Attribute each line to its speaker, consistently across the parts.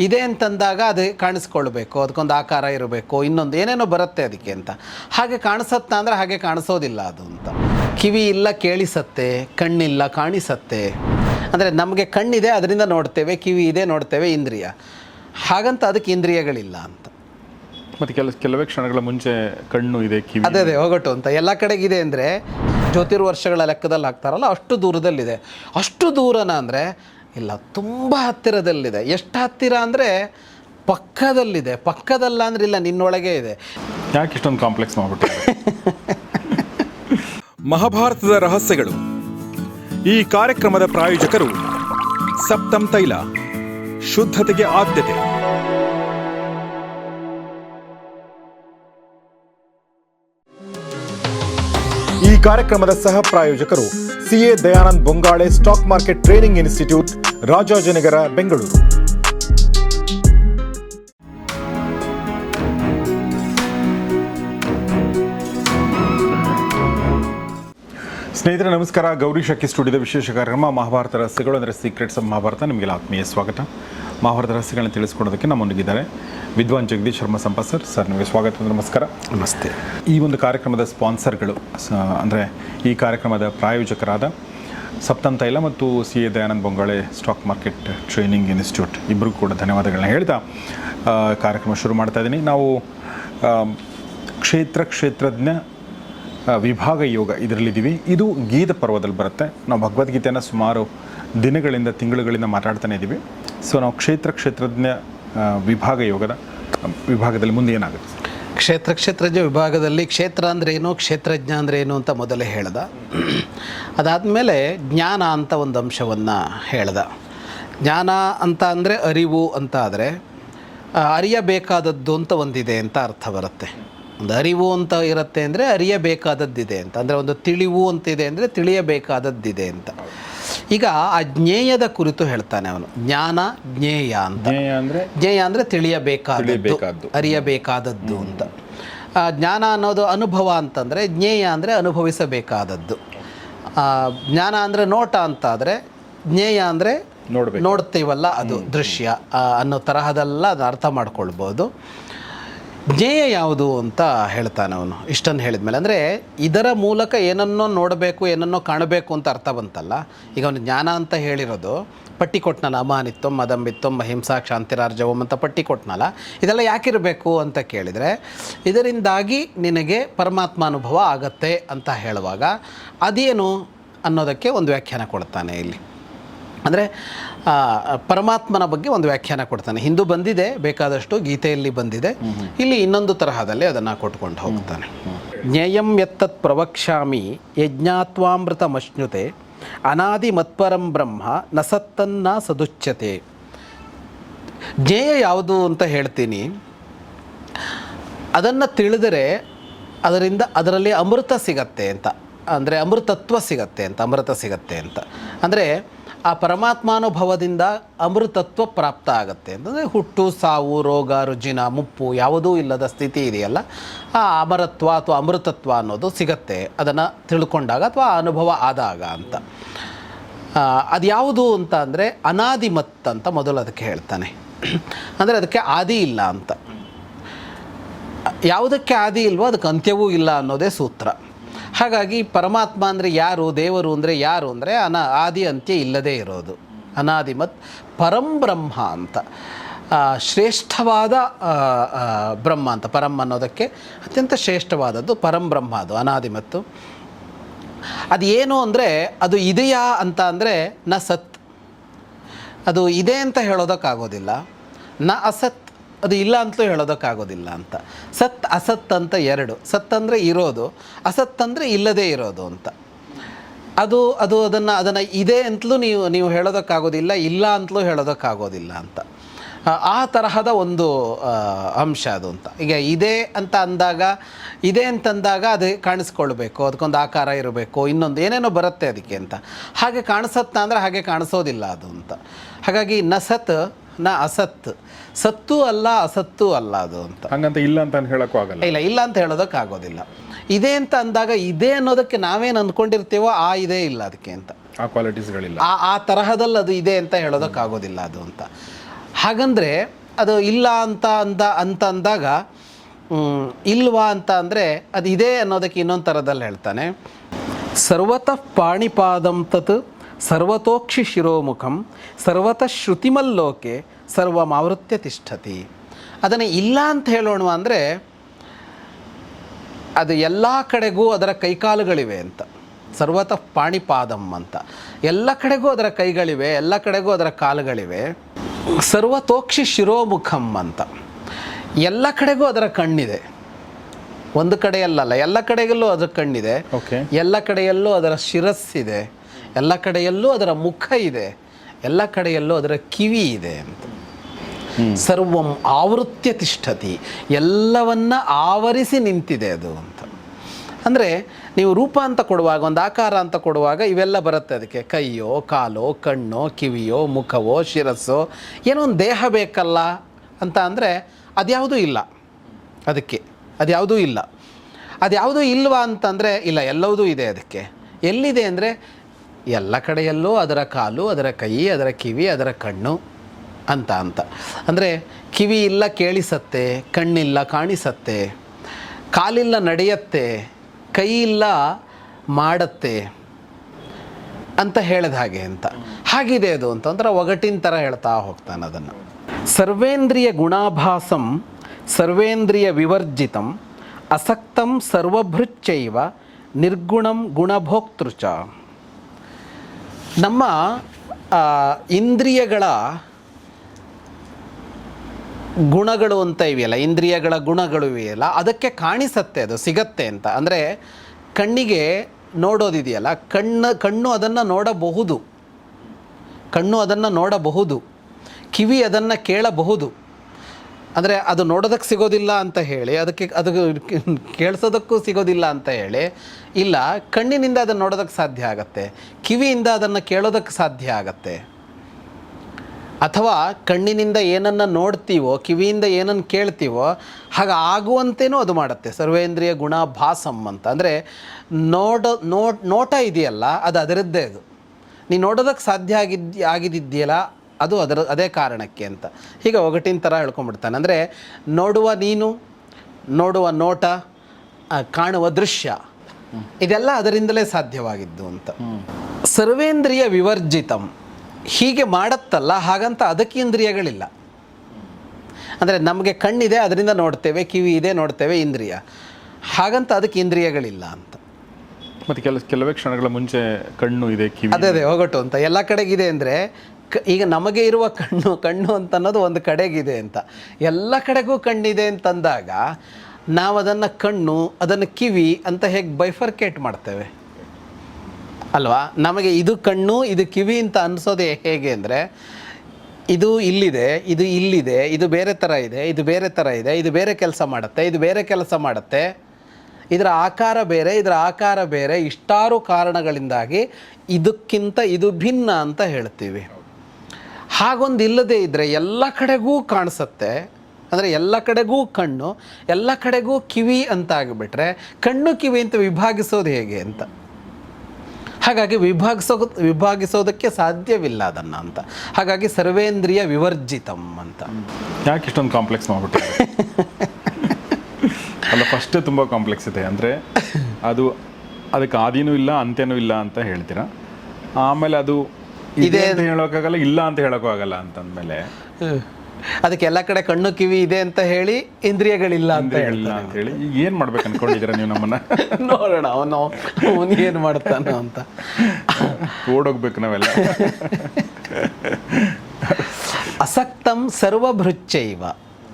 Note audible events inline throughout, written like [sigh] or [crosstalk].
Speaker 1: ಇದೆ ಅಂತಂದಾಗ ಅದು ಕಾಣಿಸ್ಕೊಳ್ಬೇಕು ಅದಕ್ಕೊಂದು ಆಕಾರ ಇರಬೇಕು ಇನ್ನೊಂದು ಏನೇನೋ ಬರುತ್ತೆ ಅದಕ್ಕೆ ಅಂತ. ಹಾಗೆ ಕಾಣಿಸತ್ತಾ ಅಂದರೆ ಹಾಗೆ ಕಾಣಿಸೋದಿಲ್ಲ ಅದು ಅಂತ. ಕಿವಿ ಇಲ್ಲ ಕೇಳಿಸತ್ತೆ ಕಣ್ಣಿಲ್ಲ ಕಾಣಿಸತ್ತೆ. ಅಂದರೆ ನಮಗೆ ಕಣ್ಣಿದೆ ಅದರಿಂದ ನೋಡ್ತೇವೆ ಕಿವಿ ಇದೆ ನೋಡ್ತೇವೆ ಇಂದ್ರಿಯ. ಹಾಗಂತ ಅದಕ್ಕೆ ಇಂದ್ರಿಯಗಳಿಲ್ಲ ಅಂತ.
Speaker 2: ಮತ್ತು ಕೆಲ ಕೆಲವೇ ಕ್ಷಣಗಳ ಮುಂಚೆ ಕಣ್ಣು ಇದೆ ಕಿವಿ
Speaker 1: ಅದೇ ಅದೇ ಹೋಗಟ್ಟು ಅಂತ. ಎಲ್ಲ ಕಡೆಗಿದೆ ಅಂದರೆ ಜ್ಯೋತಿರ್ವರ್ಷಗಳ ಲೆಕ್ಕದಲ್ಲಿ ಹಾಕ್ತಾರಲ್ಲ ಅಷ್ಟು ದೂರದಲ್ಲಿದೆ. ಅಷ್ಟು ದೂರನ ಅಂದರೆ ಇಲ್ಲ ತುಂಬ ಹತ್ತಿರದಲ್ಲಿದೆ. ಎಷ್ಟು ಹತ್ತಿರ ಅಂದರೆ ಪಕ್ಕದಲ್ಲಿದೆ. ಪಕ್ಕದಲ್ಲ ಅಂದ್ರೆ ಇಲ್ಲ ನಿನ್ನೊಳಗೆ ಇದೆ.
Speaker 2: ಯಾಕೆ ಇಷ್ಟೊಂದು ಕಾಂಪ್ಲೆಕ್ಸ್ ಮಾಡ್ಬಿಟ್ಟು [laughs]
Speaker 3: ಮಹಾಭಾರತದ ರಹಸ್ಯಗಳು. ಈ ಕಾರ್ಯಕ್ರಮದ ಪ್ರಾಯೋಜಕರು ಸಪ್ತಂ ತೈಲ ಶುದ್ಧತೆಗೆ ಆದ್ಯತೆ. ಈ ಕಾರ್ಯಕ್ರಮದ ಸಹ ಪ್ರಾಯೋಜಕರು CA Dayanand Bongale stock market training institute Rajajinagar Bengaluru.
Speaker 2: ಸ್ನೇಹಿತರೆ ನಮಸ್ಕಾರ. ಗೌರಿ ಶಕ್ಕಿ ಸ್ಟುಡಿಯೋದ ವಿಶೇಷ ಕಾರ್ಯಕ್ರಮ ಮಹಾಭಾರತ ರಹಸ್ಯಗಳು ಅಂದರೆ ಸೀಕ್ರೆಟ್ಸ್ ಆಫ್ ಮಹಾಭಾರತ. ನಿಮಗೆಲ್ಲ ಆತ್ಮೀಯ ಸ್ವಾಗತ. ಮಹಾಭಾರತ ರಹಸ್ಯಗಳನ್ನ ತಿಳಿಸ್ಕೊಡೋದಕ್ಕೆ ನಮ್ಮೊಂದಿಗಿದ್ದಾರೆ ವಿದ್ವಾನ್ ಜಗದೀಶ್ ಶರ್ಮಾ ಸಂಪತ್ ಸರ್ ಸರ್ ನಿಮಗೆ ಸ್ವಾಗತ ನಮಸ್ಕಾರ.
Speaker 1: ನಮಸ್ತೆ.
Speaker 2: ಈ ಒಂದು ಕಾರ್ಯಕ್ರಮದ ಸ್ಪಾನ್ಸರ್ಗಳು ಅಂದರೆ ಈ ಕಾರ್ಯಕ್ರಮದ ಪ್ರಾಯೋಜಕರಾದ ಸಪ್ತಮ್ ತೈಲ ಮತ್ತು C A Dayanand Bongale stock market training institute ಇಬ್ಬರು ಕೂಡ ಧನ್ಯವಾದಗಳನ್ನ ಹೇಳ್ತಾ ಕಾರ್ಯಕ್ರಮ ಶುರು ಮಾಡ್ತಾ ಇದ್ದೀನಿ. ನಾವು ಕ್ಷೇತ್ರ ಕ್ಷೇತ್ರಜ್ಞ ವಿಭಾಗ ಯೋಗ ಇದರಲ್ಲಿದ್ದೀವಿ. ಇದು ಗೀತ ಪರ್ವದಲ್ಲಿ ಬರುತ್ತೆ. ನಾವು ಭಗವದ್ಗೀತೆಯನ್ನು ಸುಮಾರು ದಿನಗಳಿಂದ ತಿಂಗಳುಗಳಿಂದ ಮಾತಾಡ್ತಾನೆ ಇದ್ದೀವಿ. ಸೊ ನಾವು ಕ್ಷೇತ್ರ ಕ್ಷೇತ್ರಜ್ಞ ವಿಭಾಗ ಯೋಗದ ವಿಭಾಗದಲ್ಲಿ ಮುಂದೆ ಏನಾಗುತ್ತೆ?
Speaker 1: ಕ್ಷೇತ್ರ ಕ್ಷೇತ್ರಜ್ಞ ವಿಭಾಗದಲ್ಲಿ ಕ್ಷೇತ್ರ ಅಂದ್ರೆ ಏನು, ಕ್ಷೇತ್ರಜ್ಞ ಅಂದ್ರೆ ಏನು ಅಂತ ಮೊದಲೇ ಹೇಳ್ದ. ಅದಾದಮೇಲೆ ಜ್ಞಾನ ಅಂತ ಒಂದು ಅಂಶವನ್ನು ಹೇಳ್ದ. ಜ್ಞಾನ ಅಂತ ಅಂದರೆ ಅರಿವು ಅಂತ ಆದರೆ ಅರಿಯಬೇಕಾದದ್ದು ಅಂತ ಒಂದಿದೆ ಅಂತ ಅರ್ಥ ಬರುತ್ತೆ. ಒಂದು ಅರಿವು ಅಂತ ಇರುತ್ತೆ ಅಂದರೆ ಅರಿಯಬೇಕಾದದ್ದಿದೆ ಅಂತ. ಅಂದರೆ ಒಂದು ತಿಳಿವು ಅಂತಿದೆ ಅಂದರೆ ತಿಳಿಯಬೇಕಾದದ್ದಿದೆ ಅಂತ. ಈಗ ಆ ಜ್ಞೇಯದ ಕುರಿತು ಹೇಳ್ತಾನೆ ಅವನು. ಜ್ಞಾನ ಜ್ಞೇಯ ಅಂತ.
Speaker 2: ಜ್ಞೇಯ ಅಂದರೆ?
Speaker 1: ಜ್ಞೇಯ ಅಂದರೆ ತಿಳಿಯಬೇಕಾದದ್ದು
Speaker 2: ತಿಳಿಯಬೇಕಾದ್ದು.
Speaker 1: ಅರಿಯಬೇಕಾದದ್ದು ಅಂತ. ಆ, ಜ್ಞಾನ ಅನ್ನೋದು ಅನುಭವ ಅಂತಂದರೆ ಜ್ಞೇಯ ಅಂದರೆ ಅನುಭವಿಸಬೇಕಾದದ್ದು. ಜ್ಞಾನ ಅಂದರೆ ನೋಟ ಅಂತಾದರೆ ಜ್ಞೇಯ ಅಂದರೆ
Speaker 2: ನೋಡ್ಬೇಕು.
Speaker 1: ನೋಡ್ತೀವಲ್ಲ ಅದು ದೃಶ್ಯ. ಅನ್ನೋ ತರಹದೆಲ್ಲ ಅದು ಅರ್ಥ ಮಾಡ್ಕೊಳ್ಬೋದು. ಜ್ಞೇಯ ಯಾವುದು ಅಂತ ಹೇಳ್ತಾನೆ ಅವನು. ಇಷ್ಟನ್ನು ಹೇಳಿದ್ಮೇಲೆ, ಅಂದರೆ ಇದರ ಮೂಲಕ ಏನನ್ನೋ ನೋಡಬೇಕು, ಏನನ್ನೋ ಕಾಣಬೇಕು ಅಂತ ಅರ್ಥ ಬಂತಲ್ಲ? ಈಗ ಅವನು ಜ್ಞಾನ ಅಂತ ಹೇಳಿರೋದು ಪಟ್ಟಿ ಕೊಟ್ಟನಲ್ಲ ಅಮಾನಿತ್ವಂ, ಮದಂಬಿತ್ವಂ ಅಹಿಂಸಾ ಕ್ಷಾಂತಿರಾರ್ಜವಂ ಅಂತ ಪಟ್ಟಿ ಕೊಟ್ನಲ್ಲ ಇದೆಲ್ಲ ಯಾಕಿರಬೇಕು ಅಂತ ಕೇಳಿದರೆ, ಇದರಿಂದಾಗಿ ನಿನಗೆ ಪರಮಾತ್ಮ ಅನುಭವ ಆಗತ್ತೆ ಅಂತ ಹೇಳುವಾಗ ಅದೇನು ಅನ್ನೋದಕ್ಕೆ ಒಂದು ವ್ಯಾಖ್ಯಾನ ಕೊಡ್ತಾನೆ ಇಲ್ಲಿ. ಅಂದರೆ ಪರಮಾತ್ಮನ ಬಗ್ಗೆ ಒಂದು ವ್ಯಾಖ್ಯಾನ ಕೊಡ್ತಾನೆ. ಹಿಂದೂ ಬಂದಿದೆ, ಬೇಕಾದಷ್ಟು ಗೀತೆಯಲ್ಲಿ ಬಂದಿದೆ. ಇಲ್ಲಿ ಇನ್ನೊಂದು ತರಹದಲ್ಲಿ ಅದನ್ನು ಕೊಟ್ಕೊಂಡು ಹೋಗ್ತಾನೆ. ಜ್ಞೇಯಂ ಎತ್ತತ್ ಪ್ರವಕ್ಷ್ಯಾಮಿ, ಯಜ್ಞಾತ್ವಾಮೃತಮಶ್ನುತೆ, ಅನಾದಿ ಮತ್ಪರಂ ಬ್ರಹ್ಮ, ನಸತ್ತನ್ನ ಸತ್ತನ್ನ ಸದುಚ್ಯತೆ. ಜ್ಞೇಯ ಯಾವುದು ಅಂತ ಹೇಳ್ತೀನಿ. ಅದನ್ನು ತಿಳಿದರೆ ಅದರಿಂದ ಅದರಲ್ಲಿ ಅಮೃತ ಸಿಗತ್ತೆ ಅಂತ. ಅಂದರೆ ಅಮೃತತ್ವ ಸಿಗತ್ತೆ ಅಂತ, ಅಮೃತ ಸಿಗತ್ತೆ ಅಂತ. ಅಂದರೆ ಆ ಪರಮಾತ್ಮಾನುಭವದಿಂದ ಅಮೃತತ್ವ ಪ್ರಾಪ್ತ ಆಗುತ್ತೆ. ಅಂತಂದರೆ ಹುಟ್ಟು, ಸಾವು, ರೋಗ, ರುಜಿನ, ಮುಪ್ಪು ಯಾವುದೂ ಇಲ್ಲದ ಸ್ಥಿತಿ ಇದೆಯಲ್ಲ, ಆ ಅಮರತ್ವ ಅಥವಾ ಅಮೃತತ್ವ ಅನ್ನೋದು ಸಿಗತ್ತೆ. ಅದನ್ನು ತಿಳ್ಕೊಂಡಾಗ ಅಥವಾ ಅನುಭವ ಆದಾಗ ಅಂತ. ಅದು ಯಾವುದು ಅಂತ ಅಂದರೆ ಅನಾದಿಮತ್ ಅಂತ ಮೊದಲು ಅದಕ್ಕೆ ಹೇಳ್ತಾನೆ. ಅಂದರೆ ಅದಕ್ಕೆ ಆದಿ ಇಲ್ಲ ಅಂತ. ಯಾವುದಕ್ಕೆ ಆದಿ ಇಲ್ವೋ ಅದಕ್ಕೆ ಅಂತ್ಯವೂ ಇಲ್ಲ ಅನ್ನೋದೇ ಸೂತ್ರ. ಹಾಗಾಗಿ ಪರಮಾತ್ಮ ಅಂದರೆ ಯಾರು ದೇವರು ಅಂದರೆ ಯಾರು ಅಂದರೆ ಅನಾ ಆದಿ ಅಂತ್ಯ ಇಲ್ಲದೇ ಇರೋದು. ಅನಾದಿಮತ್ ಪರಂಬ್ರಹ್ಮ ಅಂತ. ಆ, ಶ್ರೇಷ್ಠವಾದ ಬ್ರಹ್ಮ ಅಂತ ಪರಂ ಅನ್ನೋದಕ್ಕೆ ಅತ್ಯಂತ ಶ್ರೇಷ್ಠವಾದದ್ದು ಪರಂಬ್ರಹ್ಮ ಅದು ಅನಾದಿಮತ್ತು ಅದು ಏನು ಅಂದರೆ ಅದು ಇದೆಯಾ ಅಂತ ಅಂದರೆ ನ ಸತ್. ಅದು ಇದೆ ಅಂತ ಹೇಳೋದಕ್ಕಾಗೋದಿಲ್ಲ. ನ ಅಸತ್ ಅದು ಇಲ್ಲ ಅಂತಲೂ ಹೇಳೋದಕ್ಕಾಗೋದಿಲ್ಲ ಅಂತ. ಸತ್ ಅಸತ್ ಅಂತ ಎರಡು. ಸತ್ ಅಂದರೆ ಇರೋದು ಅಸತ್ ಅಂದರೆ ಇಲ್ಲದೇ ಇರೋದು ಅಂತ. ಅದು ಅದು ಅದನ್ನು ಅದನ್ನು ಇದೆ ಅಂತಲೂ ನೀವು ನೀವು ಹೇಳೋದಕ್ಕಾಗೋದಿಲ್ಲ ಇಲ್ಲ ಅಂತಲೂ ಹೇಳೋದಕ್ಕಾಗೋದಿಲ್ಲ ಅಂತ. ಆ, ತರಹದ ಒಂದು ಅಂಶ ಅದು ಅಂತ. ಈಗ ಇದೆ ಅಂತ ಅಂದಾಗ ಇದೆ ಅಂತಂದಾಗ ಅದು ಕಾಣಿಸ್ಕೊಳ್ಬೇಕು ಅದಕ್ಕೊಂದು ಆಕಾರ ಇರಬೇಕು ಇನ್ನೊಂದು ಏನೇನೋ ಬರುತ್ತೆ ಅದಕ್ಕೆ ಅಂತ. ಹಾಗೆ ಕಾಣಿಸತ್ತಾ ಅಂದರೆ ಹಾಗೆ ಕಾಣಿಸೋದಿಲ್ಲ ಅದು ಅಂತ. ಹಾಗಾಗಿ ನ ಸತ್ ನ ಅಸತ್. ಸತ್ತು ಅಲ್ಲ ಅಸತ್ತು ಅಲ್ಲ ಅದು ಅಂತ.
Speaker 2: ಹಂಗಂತ ಇಲ್ಲ ಅಂತ ಹೇಳಕ್ಕೂ ಆಗಲ್ಲ.
Speaker 1: ಇಲ್ಲ ಇಲ್ಲ ಅಂತ ಹೇಳೋದಕ್ಕೆ ಆಗೋದಿಲ್ಲ. ಇದೆ ಅಂತ ಅಂದಾಗ ಇದೆ ಅನ್ನೋದಕ್ಕೆ ನಾವೇನು ಅಂದ್ಕೊಂಡಿರ್ತೀವೋ ಆ ಇದೇ ಇಲ್ಲ ಅದಕ್ಕೆ ಅಂತ.
Speaker 2: ಆ ಕ್ವಾಲಿಟೀಸ್ಗಳಿಲ್ಲ
Speaker 1: ಆ ಆ ತರಹದಲ್ಲಿ ಅದು ಇದೆ ಅಂತ ಹೇಳೋದಕ್ಕೆ ಆಗೋದಿಲ್ಲ ಅದು ಅಂತ. ಹಾಗಂದರೆ ಅದು ಇಲ್ಲ ಅಂತ ಅಂದ ಅಂತ ಅಂದಾಗ ಇಲ್ವಾ ಅಂತ ಅಂದರೆ ಅದು ಇದೆ ಅನ್ನೋದಕ್ಕೆ ಇನ್ನೊಂದು ಥರದಲ್ಲಿ ಹೇಳ್ತಾನೆ. ಸರ್ವತಃ ಪಾಣಿಪಾದಂ ತತ್ ಸರ್ವತೋಕ್ಷಿ ಶಿರೋಮುಖಂ ಸರ್ವತಃ ಶ್ರುತಿಮಲ್ಲೋಕೆ ಸರ್ವಮಾವೃತ್ಯ ತಿಷ್ಠತಿ. ಅದನ್ನು ಇಲ್ಲ ಅಂತ ಹೇಳೋಣ ಅಂದರೆ ಅದು ಎಲ್ಲ ಕಡೆಗೂ ಅದರ ಕೈಕಾಲುಗಳಿವೆ ಅಂತ. ಸರ್ವತಃ ಪಾಣಿಪಾದಂ ಅಂತ. ಎಲ್ಲ ಕಡೆಗೂ ಅದರ ಕೈಗಳಿವೆ ಎಲ್ಲ ಕಡೆಗೂ ಅದರ ಕಾಲುಗಳಿವೆ. ಸರ್ವತೋಕ್ಷಿ ಶಿರೋಮುಖಂ ಅಂತ. ಎಲ್ಲ ಕಡೆಗೂ ಅದರ ಕಣ್ಣಿದೆ. ಒಂದು ಕಡೆಯಲ್ಲಲ್ಲ ಎಲ್ಲ ಕಡೆಯಲ್ಲೂ ಅದರ ಕಣ್ಣಿದೆ.
Speaker 2: ಓಕೆ
Speaker 1: ಎಲ್ಲ ಕಡೆಯಲ್ಲೂ ಅದರ ಶಿರಸ್ಸಿದೆ. ಎಲ್ಲ ಕಡೆಯಲ್ಲೂ ಅದರ ಮುಖ ಇದೆ, ಎಲ್ಲ ಕಡೆಯಲ್ಲೂ ಅದರ ಕಿವಿ ಇದೆ ಅಂತ. ಸರ್ವಂ ಆವೃತ್ಯ ತಿಷ್ಠತಿ, ಎಲ್ಲವನ್ನ ಆವರಿಸಿ ನಿಂತಿದೆ ಅದು ಅಂತ. ಅಂದರೆ ನೀವು ರೂಪ ಅಂತ ಕೊಡುವಾಗ, ಒಂದು ಆಕಾರ ಅಂತ ಕೊಡುವಾಗ ಇವೆಲ್ಲ ಬರುತ್ತೆ ಅದಕ್ಕೆ. ಕೈಯೋ, ಕಾಲೋ, ಕಣ್ಣೋ, ಕಿವಿಯೋ, ಮುಖವೋ, ಶಿರಸ್ಸೋ, ಏನೋ ಒಂದು ದೇಹ ಬೇಕಲ್ಲ ಅಂತ ಅಂದರೆ ಅದ್ಯಾವುದೂ ಇಲ್ಲ. ಅದಕ್ಕೆ ಅದ್ಯಾವುದೂ ಇಲ್ಲ. ಅದ್ಯಾವುದೂ ಇಲ್ವಾ ಅಂತಂದರೆ ಇಲ್ಲ, ಎಲ್ಲವುದೂ ಇದೆ ಅದಕ್ಕೆ. ಎಲ್ಲಿದೆ ಅಂದರೆ ಎಲ್ಲ ಕಡೆಯಲ್ಲೂ ಅದರ ಕಾಲು, ಅದರ ಕೈ, ಅದರ ಕಿವಿ, ಅದರ ಕಣ್ಣು ಅಂತ ಅಂತ. ಅಂದರೆ ಕಿವಿ ಇಲ್ಲ ಕೇಳಿಸತ್ತೆ, ಕಣ್ಣಿಲ್ಲ ಕಾಣಿಸತ್ತೆ, ಕಾಲಿಲ್ಲ ನಡೆಯತ್ತೆ, ಕೈ ಇಲ್ಲ ಮಾಡತ್ತೆ ಅಂತ ಹೇಳಿದ ಹಾಗೆ ಅಂತ. ಹಾಗಿದೆ ಅದು ಅಂತ ಅಂದ್ರೆ ಒಗಟಿನ ಥರ ಹೇಳ್ತಾ ಹೋಗ್ತಾನೆ ಅದನ್ನು. ಸರ್ವೇಂದ್ರಿಯ ಗುಣಾಭಾಸಂ, ಸರ್ವೇಂದ್ರಿಯ ವಿವರ್ಜಿತಂ, ಅಸಕ್ತಂ ಸರ್ವಭೃಚ್ಚೈವ ನಿರ್ಗುಣಂ ಗುಣಭೋಕ್ತೃ ಚ ನಮ್ಮ ಇಂದ್ರಿಯಗಳ ಗುಣಗಳು ಅಂತ ಇವೆಯಲ್ಲ, ಇಂದ್ರಿಯಗಳ ಗುಣಗಳು ಇವೆಯಲ್ಲ, ಅದಕ್ಕೆ ಕಾಣಿಸತ್ತೆ ಅದು, ಸಿಗತ್ತೆ ಅಂತ. ಅಂದರೆ ಕಣ್ಣಿಗೆ ನೋಡೋದಿದೆಯಲ್ಲ, ಕಣ್ಣು ಕಣ್ಣು ಅದನ್ನು ನೋಡಬಹುದು. ಕಣ್ಣು ಅದನ್ನು ನೋಡಬಹುದು. ಕಿವಿ ಅದನ್ನು ಕೇಳಬಹುದು. ಅಂದರೆ ಅದು ನೋಡೋದಕ್ಕೆ ಸಿಗೋದಿಲ್ಲ ಅಂತ ಹೇಳಿ, ಅದಕ್ಕೆ ಅದು ಕೇಳಿಸೋದಕ್ಕೂ ಸಿಗೋದಿಲ್ಲ ಅಂತ ಹೇಳಿ, ಇಲ್ಲ, ಕಣ್ಣಿನಿಂದ ಅದನ್ನು ನೋಡೋದಕ್ಕೆ ಸಾಧ್ಯ ಆಗತ್ತೆ, ಕಿವಿಯಿಂದ ಅದನ್ನು ಕೇಳೋದಕ್ಕೆ ಸಾಧ್ಯ ಆಗತ್ತೆ. ಅಥವಾ ಕಣ್ಣಿನಿಂದ ಏನನ್ನು ನೋಡ್ತೀವೋ, ಕಿವಿಯಿಂದ ಏನನ್ನು ಕೇಳ್ತೀವೋ, ಹಾಗೆ ಆಗುವಂತೇನೂ ಅದು ಮಾಡುತ್ತೆ. ಸರ್ವೇಂದ್ರಿಯ ಗುಣಾಭಾಸಂ ಅಂತ. ಅಂದರೆ ನೋಡೋ ನೋಟ ಇದೆಯಲ್ಲ, ಅದು ಅದರದ್ದೇ ಅದು. ನೀನು ನೋಡೋದಕ್ಕೆ ಸಾಧ್ಯ ಆಗಿದ್ದು ಆಗಿದ್ದಿದೆಯಲ್ಲ ಅದು ಅದರ ಅದೇ ಕಾರಣಕ್ಕೆ ಅಂತ. ಹೀಗೆ ಒಗಟಿನ ಥರ ಹೇಳ್ಕೊಂಡ್ಬಿಡ್ತಾನೆ. ಅಂದರೆ ನೋಡುವ ನೀನು ನೋಡುವ ನೋಟ ಕಾಣುವ ದೃಶ್ಯ ಇದೆಲ್ಲ ಅದರಿಂದಲೇ ಸಾಧ್ಯವಾಗಿದ್ದು ಅಂತ. ಸರ್ವೇಂದ್ರಿಯ ವಿವರ್ಜಿತಂ. ಹೀಗೆ ಮಾಡತ್ತಲ್ಲ ಹಾಗಂತ ಅದಕ್ಕೆ ಇಂದ್ರಿಯಗಳಿಲ್ಲ ಅಂದರೆ ನಮಗೆ ಕಣ್ಣಿದೆ ಅದರಿಂದ ನೋಡ್ತೇವೆ ಕಿವಿ ಇದೆ ನೋಡ್ತೇವೆ ಇಂದ್ರಿಯ. ಹಾಗಂತ ಅದಕ್ಕೆ ಇಂದ್ರಿಯಗಳಿಲ್ಲ ಅಂತ.
Speaker 2: ಮತ್ತು ಕೆಲವು ಕೆಲವೇ ಕ್ಷಣಗಳ ಮುಂಚೆ ಕಣ್ಣು ಇದೆ ಕಿವಿ
Speaker 1: ಅದೇ ಅದೇ ಒಗಟು ಅಂತ. ಎಲ್ಲ ಕಡೆಗಿದೆ ಅಂದರೆ ಈಗ ನಮಗೆ ಇರುವ ಕಣ್ಣು ಕಣ್ಣು ಅಂತ ಅನ್ನೋದು ಒಂದು ಕಡೆಗಿದೆ ಅಂತ. ಎಲ್ಲ ಕಡೆಗೂ ಕಣ್ಣಿದೆ ಅಂತಂದಾಗ ನಾವು ಅದನ್ನು ಕಣ್ಣು, ಅದನ್ನು ಕಿವಿ ಅಂತ ಹೇಗೆ ಬೈಫರ್ಕೇಟ್ ಮಾಡ್ತೇವೆ? ಅಲ್ವಾ? ನಮಗೆ ಇದು ಕಣ್ಣು, ಇದು ಕಿವಿ ಅಂತ ಅನಿಸೋದೇ ಹೇಗೆ ಅಂದರೆ, ಇದು ಇಲ್ಲಿದೆ ಇದು ಇಲ್ಲಿದೆ, ಇದು ಬೇರೆ ಥರ ಇದೆ, ಇದು ಬೇರೆ ಥರ ಇದೆ, ಇದು ಬೇರೆ ಕೆಲಸ ಮಾಡುತ್ತೆ, ಇದು ಬೇರೆ ಕೆಲಸ ಮಾಡುತ್ತೆ. ಇದರ ಆಕಾರ ಬೇರೆ, ಇದರ ಆಕಾರ ಬೇರೆ, ಇಷ್ಟಾರು ಕಾರಣಗಳಿಂದಾಗಿ ಇದಕ್ಕಿಂತ ಇದು ಭಿನ್ನ ಅಂತ ಹೇಳ್ತೀವಿ. ಹಾಗೊಂದು ಇಲ್ಲದೇ ಇದ್ದರೆ ಎಲ್ಲ ಕಡೆಗೂ ಕಾಣಿಸುತ್ತೆ. ಅಂದರೆ ಎಲ್ಲ ಕಡೆಗೂ ಕಣ್ಣು ಎಲ್ಲ ಕಡೆಗೂ ಕಿವಿ ಅಂತ ಆಗಿಬಿಟ್ರೆ ಕಣ್ಣು ಕಿವಿ ಅಂತ ವಿಭಾಗಿಸೋದು ಹೇಗೆ ಅಂತ. ಹಾಗಾಗಿ ವಿಭಾಗಿಸೋ ವಿಭಾಗಿಸೋದಕ್ಕೆ ಸಾಧ್ಯವಿಲ್ಲ ಅದನ್ನು ಅಂತ. ಹಾಗಾಗಿ ಸರ್ವೇಂದ್ರಿಯ ವಿವರ್ಜಿತಂ ಅಂತ.
Speaker 2: ಯಾಕೆ ಇಷ್ಟೊಂದು ಕಾಂಪ್ಲೆಕ್ಸ್ ಮಾಡ್ಬಿಟ್ಟು [laughs] ಅಲ್ಲ ಫಸ್ಟ್ ತುಂಬ ಕಾಂಪ್ಲೆಕ್ಸ್ ಇದೆ. ಅಂದರೆ ಅದು ಅದಕ್ಕೆ ಆದಿನೂ ಇಲ್ಲ ಅಂತ್ಯನೂ ಇಲ್ಲ ಅಂತ ಹೇಳ್ತೀರಾ? ಆಮೇಲೆ ಅದು ಇದೆ ಅಂತ ಹೇಳೋಕ್ಕಾಗಲ್ಲ ಇಲ್ಲ ಅಂತ ಹೇಳೋಕ್ಕೂ ಆಗಲ್ಲ ಅಂತಂದಮೇಲೆ.
Speaker 1: ಅದಕ್ಕೆ ಎಲ್ಲ ಕಡೆ ಕಣ್ಣು ಕಿವಿ ಇದೆ ಅಂತ ಹೇಳಿ ಇಂದ್ರಿಯಗಳಿಲ್ಲ ಅಂತ
Speaker 2: ಇಲ್ಲ ಅಂತ ಹೇಳಿ ಈಗ ಏನು ಮಾಡ್ಬೇಕು ಅನ್ಕೊಂಡಿದ್ದೀರಾ ನೀವು ನಮ್ಮನ್ನ? [laughs]
Speaker 1: ನೋಡೋಣ ಅವನು ಅವನು ಏನು ಮಾಡ್ತಾನ ಅಂತ.
Speaker 2: ಓಡೋಗ್ಬೇಕು ನಾವೆಲ್ಲ.
Speaker 1: ಅಸಕ್ತಂ ಸರ್ವಭೃಚ್ಚೈವ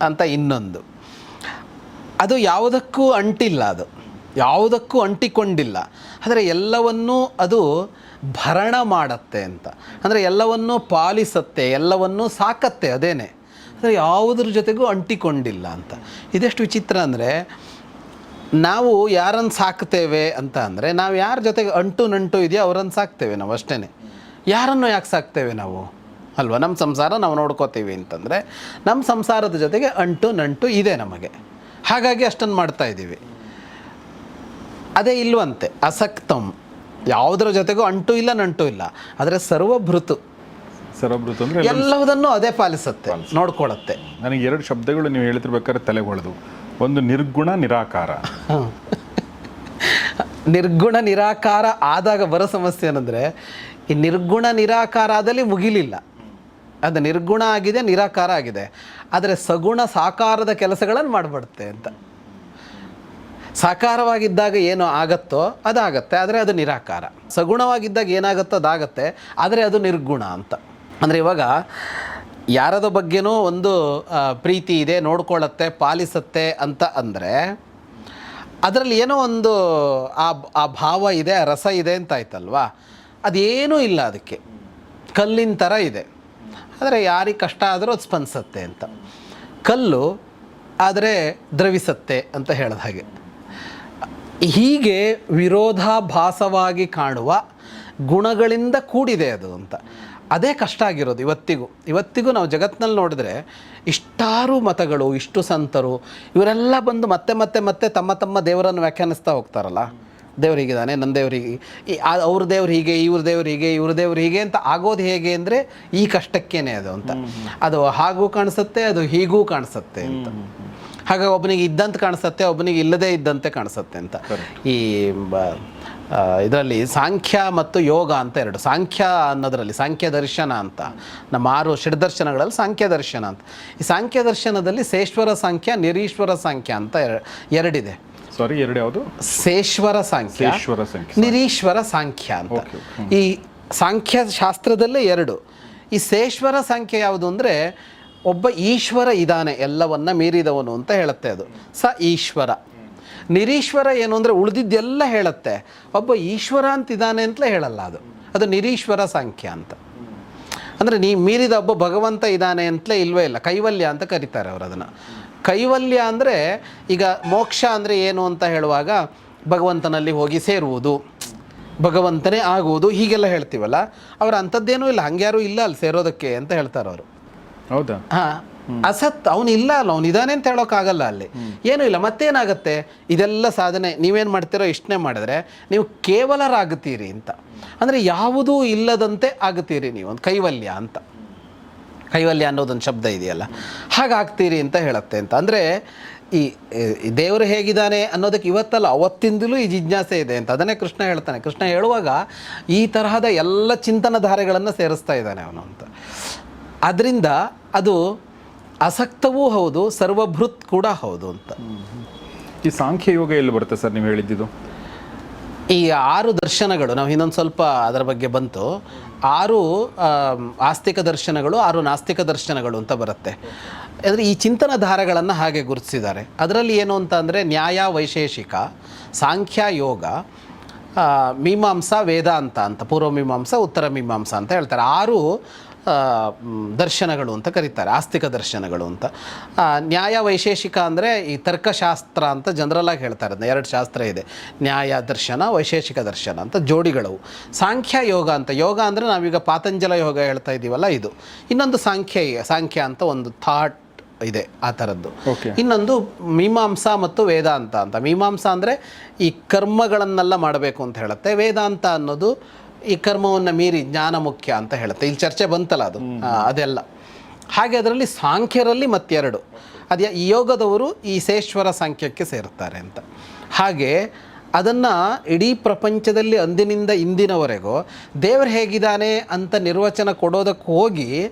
Speaker 1: ಅಂತ ಇನ್ನೊಂದು. ಅದು ಯಾವುದಕ್ಕೂ ಅಂಟಿಲ್ಲ ಅದು. ಯಾವುದಕ್ಕೂ ಅಂಟಿಕೊಂಡಿಲ್ಲ. ಆದರೆ ಎಲ್ಲವನ್ನೂ ಅದು ಭರಣ ಮಾಡತ್ತೆ ಅಂತ. ಅಂದರೆ ಎಲ್ಲವನ್ನೂ ಪಾಲಿಸತ್ತೆ, ಎಲ್ಲವನ್ನೂ ಸಾಕತ್ತೆ ಅದೇನೆ. ಅಂದರೆ ಯಾವುದ್ರ ಜೊತೆಗೂ ಅಂಟಿಕೊಂಡಿಲ್ಲ ಅಂತ. ಇದೆಷ್ಟು ವಿಚಿತ್ರ ಅಂದರೆ, ನಾವು ಯಾರನ್ನು ಸಾಕ್ತೇವೆ ಅಂತ ಅಂದರೆ, ನಾವು ಯಾರ ಜೊತೆಗೆ ಅಂಟು ನಂಟು ಇದೆಯೋ ಅವರನ್ನು ಸಾಕ್ತೇವೆ ನಾವು ಅಷ್ಟೇ ಯಾರನ್ನು ಯಾಕೆ ಸಾಕ್ತೇವೆ ನಾವು? ಅಲ್ವಾ? ನಮ್ಮ ಸಂಸಾರ ನಾವು ನೋಡ್ಕೋತೀವಿ ಅಂತಂದರೆ ನಮ್ಮ ಸಂಸಾರದ ಜೊತೆಗೆ ಅಂಟು ನಂಟು ಇದೆ ನಮಗೆ. ಹಾಗಾಗಿ ಅಷ್ಟನ್ನು ಮಾಡ್ತಾ ಇದ್ದೀವಿ ಅದೇ ಇಲ್ವಂತೆ, ಅಸಕ್ತಂ. ಯಾವುದರ ಜೊತೆಗೂ ಅಂಟು ಇಲ್ಲ ನಂಟು ಇಲ್ಲ. ಆದರೆ ಸರ್ವಭೃತು.
Speaker 2: ಸರ್ವಭೃತು ಅಂದರೆ
Speaker 1: ಎಲ್ಲವುದನ್ನು ಅದೇ ಪಾಲಿಸುತ್ತೆ ನೋಡ್ಕೊಳ್ಳುತ್ತೆ
Speaker 2: ನನಗೆ ಎರಡು ಶಬ್ದಗಳು ನೀವು ಹೇಳ್ತಿರ್ಬೇಕಾದ್ರೆ ತಲೆ ಹೊಳೆದು ಒಂದು ನಿರ್ಗುಣ ನಿರಾಕಾರ.
Speaker 1: ನಿರ್ಗುಣ ನಿರಾಕಾರ ಆದಾಗ ಬರೋ ಸಮಸ್ಯೆ ಏನಂದರೆ ಈ ನಿರ್ಗುಣ ನಿರಾಕಾರ ಆದಲ್ಲಿ ಮುಗಿಲಿಲ್ಲ. ಅದು ನಿರ್ಗುಣ ಆಗಿದೆ ನಿರಾಕಾರ ಆಗಿದೆ. ಆದರೆ ಸಗುಣ ಸಾಕಾರದ ಕೆಲಸಗಳನ್ನು ಮಾಡಿಬಿಡುತ್ತೆ ಅಂತ. ಸಾಕಾರವಾಗಿದ್ದಾಗ ಏನು ಆಗತ್ತೋ ಅದಾಗತ್ತೆ, ಆದರೆ ಅದು ನಿರಾಕಾರ. ಸಗುಣವಾಗಿದ್ದಾಗ ಏನಾಗುತ್ತೋ ಅದಾಗತ್ತೆ, ಆದರೆ ಅದು ನಿರ್ಗುಣ ಅಂತ. ಅಂದರೆ ಇವಾಗ ಯಾರದ ಬಗ್ಗೆನೂ ಒಂದು ಪ್ರೀತಿ ಇದೆ, ನೋಡ್ಕೊಳ್ಳತ್ತೆ, ಪಾಲಿಸುತ್ತೆ ಅಂತ ಅಂದರೆ ಅದರಲ್ಲಿ ಏನೋ ಒಂದು ಆ ಆ ಭಾವ ಇದೆ, ಆ ರಸ ಇದೆ ಅಂತ ಆಯ್ತಲ್ವಾ? ಅದೇನೂ ಇಲ್ಲ ಅದಕ್ಕೆ. ಕಲ್ಲಿನ ಥರ ಇದೆ. ಆದರೆ ಯಾರಿಗೆ ಕಷ್ಟ ಆದರೂ ಅದು ಸ್ಪಂದಿಸತ್ತೆ ಅಂತ. ಕಲ್ಲು ಆದರೆ ದ್ರವಿಸತ್ತೆ ಅಂತ ಹೇಳಿದ ಹಾಗೆ. ಹೀಗೆ ವಿರೋಧಾಭಾಸವಾಗಿ ಕಾಣುವ ಗುಣಗಳಿಂದ ಕೂಡಿದೆ ಅದು ಅಂತ. ಅದೇ ಕಷ್ಟ ಆಗಿರೋದು ಇವತ್ತಿಗೂ. ಇವತ್ತಿಗೂ ನಾವು ಜಗತ್ತಿನಲ್ಲಿ ನೋಡಿದ್ರೆ ಇಷ್ಟಾರು ಮತಗಳು ಇಷ್ಟು ಸಂತರು ಇವರೆಲ್ಲ ಬಂದು ಮತ್ತೆ ಮತ್ತೆ ಮತ್ತೆ ತಮ್ಮ ತಮ್ಮ ದೇವರನ್ನು ವ್ಯಾಖ್ಯಾನಿಸ್ತಾ ಹೋಗ್ತಾರಲ್ಲ. ದೇವ್ರು ಹೀಗಿದ್ದಾನೆ ನನ್ನ ದೇವ್ರು ಹೀಗೆ ಈ ಆ- ಅವ್ರ ದೇವ್ರು ಹೀಗೆ ಇವ್ರ ದೇವ್ರು ಹೀಗೆ ಇವ್ರ ದೇವ್ರು ಹೀಗೆ ಅಂತ ಆಗೋದು ಹೇಗೆ ಅಂದರೆ ಈ ಕಷ್ಟಕ್ಕೇನೆ ಅದು ಅಂತ. ಅದು ಹಾಗೂ ಕಾಣಿಸುತ್ತೆ ಅದು ಹೀಗೂ ಕಾಣಿಸುತ್ತೆ ಅಂತ. ಹಾಗಾಗಿ ಒಬ್ಬನಿಗೆ ಇದ್ದಂತೆ ಕಾಣಿಸುತ್ತೆ ಒಬ್ಬನಿಗೆ ಇಲ್ಲದೇ ಇದ್ದಂತೆ ಕಾಣಿಸುತ್ತೆ ಅಂತ. ಈ ಇದರಲ್ಲಿ ಸಾಂಖ್ಯ ಮತ್ತು ಯೋಗ ಅಂತ ಎರಡು. ಸಾಂಖ್ಯ ಅನ್ನೋದರಲ್ಲಿ ಸಾಂಖ್ಯ ದರ್ಶನ ಅಂತ ನಮ್ಮ ಆರು ಷಡ್ದರ್ಶನಗಳಲ್ಲಿ ಸಾಂಖ್ಯ ದರ್ಶನ ಅಂತ. ಈ ಸಾಂಖ್ಯ ದರ್ಶನದಲ್ಲಿ ಸೇಶ್ವರ ಸಾಂಖ್ಯ ನಿರೀಶ್ವರ ಸಾಂಖ್ಯ ಅಂತ ಎರ- ಎರಡಿದೆ.
Speaker 2: ಸಾರಿ ಎರಡು ಯಾವುದು?
Speaker 1: ಸೇಶ್ವರ ಸಂಖ್ಯೆ ನಿರೀಶ್ವರ ಸಾಂಖ್ಯ ಅಂತ. ಈ ಸಾಂಖ್ಯ ಶಾಸ್ತ್ರದಲ್ಲೇ ಎರಡು. ಈ ಸೇಶ್ವರ ಸಾಂಖ್ಯ ಯಾವುದು ಅಂದರೆ ಒಬ್ಬ ಈಶ್ವರ ಇದ್ದಾನೆ, ಎಲ್ಲವನ್ನ ಮೀರಿದವನು ಅಂತ ಹೇಳುತ್ತೆ ಅದು. ಸ ಈಶ್ವರ. ನಿರೀಶ್ವರ ಏನು ಅಂದರೆ ಉಳಿದಿದ್ದೆಲ್ಲ ಹೇಳುತ್ತೆ. ಒಬ್ಬ ಈಶ್ವರ ಅಂತ ಇದ್ದಾನೆ ಅಂತಲೇ ಹೇಳಲ್ಲ ಅದು. ಅದು ನಿರೀಶ್ವರ ಸಂಖ್ಯೆ ಅಂತ. ಅಂದರೆ ನೀ ಮೀರಿದ ಒಬ್ಬ ಭಗವಂತ ಇದ್ದಾನೆ ಅಂತಲೇ ಇಲ್ವೇ ಇಲ್ಲ. ಕೈವಲ್ಯ ಅಂತ ಕರೀತಾರೆ ಅವರು ಅದನ್ನು. ಕೈವಲ್ಯ ಅಂದರೆ ಈಗ ಮೋಕ್ಷ ಅಂದರೆ ಏನು ಅಂತ ಹೇಳುವಾಗ ಭಗವಂತನಲ್ಲಿ ಹೋಗಿ ಸೇರುವುದು, ಭಗವಂತನೇ ಆಗುವುದು ಹೀಗೆಲ್ಲ ಹೇಳ್ತೀವಲ್ಲ. ಅವ್ರ ಅಂಥದ್ದೇನೂ ಇಲ್ಲ. ಹಂಗ್ಯಾರೂ ಇಲ್ಲ ಅಲ್ಲಿ ಸೇರೋದಕ್ಕೆ ಅಂತ ಹೇಳ್ತಾರೆ ಅವರು.
Speaker 2: ಹೌದಾ?
Speaker 1: ಹಾಂ. ಅಸತ್, ಅವನು ಇಲ್ಲ ಅಲ್ಲ, ಅವ್ನು ಇದಾನೆ ಅಂತ ಹೇಳೋಕ್ಕಾಗಲ್ಲ ಅಲ್ಲಿ. ಏನೂ ಇಲ್ಲ, ಮತ್ತೇನಾಗುತ್ತೆ? ಇದೆಲ್ಲ ಸಾಧನೆ, ನೀವೇನು ಮಾಡ್ತೀರೋ ಇಷ್ಟನೇ ಮಾಡಿದ್ರೆ, ನೀವು ಕೇವಲರಾಗುತ್ತೀರಿ ಅಂತ. ಅಂದರೆ ಯಾವುದೂ ಇಲ್ಲದಂತೆ ಆಗುತ್ತೀರಿ ನೀವು ಕೈವಲ್ಯ ಅಂತ. ಕೈವಲ್ಯ ಅನ್ನೋದೊಂದು ಶಬ್ದ ಇದೆಯಲ್ಲ. ಹಾಗಾಗ್ತೀರಿ ಅಂತ ಹೇಳುತ್ತೆ ಅಂತ. ಅಂದರೆ ಈ ದೇವರು ಹೇಗಿದ್ದಾನೆ ಅನ್ನೋದಕ್ಕೆ ಇವತ್ತಲ್ಲ, ಅವತ್ತಿಂದಲೂ ಈ ಜಿಜ್ಞಾಸೆ ಇದೆ ಅಂತ. ಅದನ್ನೇ ಕೃಷ್ಣ ಹೇಳ್ತಾನೆ. ಕೃಷ್ಣ ಹೇಳುವಾಗ ಈ ತರಹದ ಎಲ್ಲ ಚಿಂತನಧಾರೆಗಳನ್ನು ಸೇರಿಸ್ತಾ ಇದ್ದಾನೆ ಅವನು ಅಂತ. ಅದರಿಂದ ಅದು ಅಸಕ್ತವೂ ಹೌದು ಸರ್ವಭೃತ್ ಕೂಡ ಹೌದು ಅಂತ.
Speaker 2: ಈ ಸಾಂಖ್ಯ ಯೋಗ ಎಲ್ಲಿ ಬರುತ್ತೆ ಸರ್ ನೀವು ಹೇಳಿದ್ದು?
Speaker 1: ಈ ಆರು ದರ್ಶನಗಳು ನಾವು ಇನ್ನೊಂದು ಸ್ವಲ್ಪ ಅದರ ಬಗ್ಗೆ ಬಂತು. ಆರು ಆಸ್ತಿಕ ದರ್ಶನಗಳು ಆರು ನಾಸ್ತಿಕ ದರ್ಶನಗಳು ಅಂತ ಬರುತ್ತೆ. ಅಂದರೆ ಈ ಚಿಂತನ ಧಾರೆಗಳನ್ನು ಹಾಗೆ ಗುರುತಿಸಿದ್ದಾರೆ. ಅದರಲ್ಲಿ ಏನು ಅಂತ ಅಂದರೆ ನ್ಯಾಯ ವೈಶೇಷಿಕ ಸಾಂಖ್ಯ ಯೋಗ ಮೀಮಾಂಸಾ ವೇದಾಂತ ಅಂತ ಪೂರ್ವ ಮೀಮಾಂಸಾ ಉತ್ತರ ಮೀಮಾಂಸಾ ಅಂತ ಹೇಳ್ತಾರೆ. ಆರು ದರ್ಶನಗಳು ಅಂತ ಕರೀತಾರೆ ಆಸ್ತಿಕ ದರ್ಶನಗಳು ಅಂತ. ನ್ಯಾಯ ವೈಶೇಷಿಕ ಅಂದರೆ ಈ ತರ್ಕಶಾಸ್ತ್ರ ಅಂತ ಜನರಲ್ ಆಗಿ ಹೇಳ್ತಾರೆ ಅದನ್ನ ಎರಡು ಶಾಸ್ತ್ರ ಇದೆ. ನ್ಯಾಯ ದರ್ಶನ ವೈಶೇಷಿಕ ದರ್ಶನ ಅಂತ ಜೋಡಿಗಳವು. ಸಾಂಖ್ಯ ಯೋಗ ಅಂತ ಯೋಗ ಅಂದರೆ ನಾವೀಗ ಪಾತಂಜಲ ಯೋಗ ಹೇಳ್ತಾ ಇದ್ದೀವಲ್ಲ ಇದು. ಇನ್ನೊಂದು ಸಾಂಖ್ಯ ಸಾಂಖ್ಯ ಅಂತ ಒಂದು ಥಾಟ್ ಇದೆ ಆ ಥರದ್ದು. ಇನ್ನೊಂದು ಮೀಮಾಂಸಾ ಮತ್ತು ವೇದಾಂತ ಅಂತ. ಮೀಮಾಂಸಾ ಅಂದರೆ ಈ ಕರ್ಮಗಳನ್ನೆಲ್ಲ ಮಾಡಬೇಕು ಅಂತ ಹೇಳುತ್ತೆ. ವೇದಾಂತ ಅನ್ನೋದು ಈ ಕರ್ಮವನ್ನು ಮೀರಿ ಜ್ಞಾನ ಮುಖ್ಯ ಅಂತ ಹೇಳುತ್ತೆ. ಇಲ್ಲಿ ಚರ್ಚೆ ಬಂತಲ್ಲ ಅದು. ಅದೆಲ್ಲ. ಹಾಗೆ ಅದರಲ್ಲಿ ಸಾಂಖ್ಯರಲ್ಲಿ ಮತ್ತೆರಡು. ಅದೇ ಈ ಯೋಗದವರು ಈ ಸೇಶ್ವರ ಸಾಂಖ್ಯಕ್ಕೆ ಸೇರುತ್ತಾರೆ ಅಂತ. ಹಾಗೆ ಅದನ್ನು ಇಡೀ ಪ್ರಪಂಚದಲ್ಲಿ ಅಂದಿನಿಂದ ಇಂದಿನವರೆಗೂ ದೇವರು ಹೇಗಿದ್ದಾನೆ ಅಂತ ನಿರ್ವಚನ ಕೊಡೋದಕ್ಕೆ ಹೋಗಿ